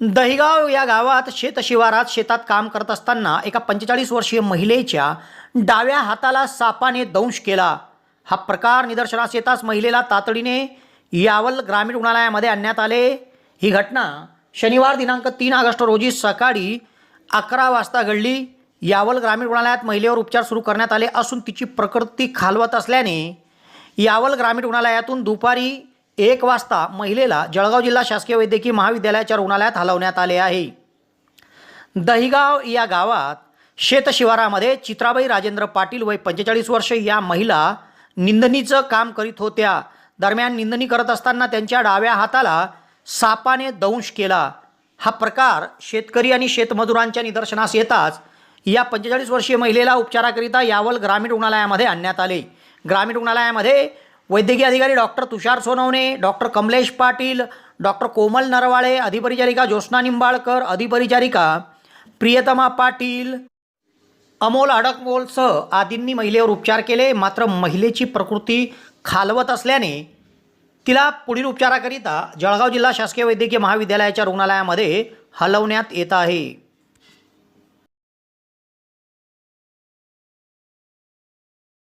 दहिगाव या गावात शेतशिवारात शेतात काम करत असताना एका पंचेचाळीस वर्षीय महिलेच्या डाव्या हाताला सापाने दंश केला. हा प्रकार निदर्शनास येताच महिलेला तातडीने यावल ग्रामीण रुग्णालयामध्ये आणण्यात आले. ही घटना शनिवार दिनांक तीन ऑगस्ट रोजी सकाळी अकरा वाजता घडली. यावल ग्रामीण रुग्णालयात महिलेवर उपचार सुरू करण्यात आले असून तिची प्रकृती खालवत असल्याने यावल ग्रामीण रुग्णालयातून दुपारी एक वाजता महिलेला जळगाव जिल्हा शासकीय वैद्यकीय महाविद्यालयाच्या रुग्णालयात हलवण्यात आले आहे. दहिगाव या गावात शेतशिवारामध्ये चित्राबाई राजेंद्र पाटील वय पंचेचाळीस वर्ष या महिला निंदणीचं काम करीत होत्या. दरम्यान निंदणी करत असताना त्यांच्या डाव्या हाताला सापाने दंश केला. हा प्रकार शेतकरी आणि शेतमजुरांच्या निदर्शनास येताच या पंचेचाळीस वर्षीय महिलेला उपचाराकरिता यावल ग्रामीण रुग्णालयामध्ये आणण्यात आले. ग्रामीण रुग्णालयामध्ये वैद्यकीय अधिकारी doctor Tushar Sonawane doctor Kamlesh Patil doctor Komal Narwale अधिपरिचारिका Jyotsna Nimbalkar अधिपरिचारिका प्रियतमा पाटील अमोल अडकमोलसह आदींनी महिलेवर उपचार केले. मात्र महिलेची प्रकृती खालवत असल्याने तिला पुढील उपचाराकरिता जळगाव जिल्हा शासकीय वैद्यकीय महाविद्यालयाच्या रुग्णालयामध्ये हलवण्यात येत आहे.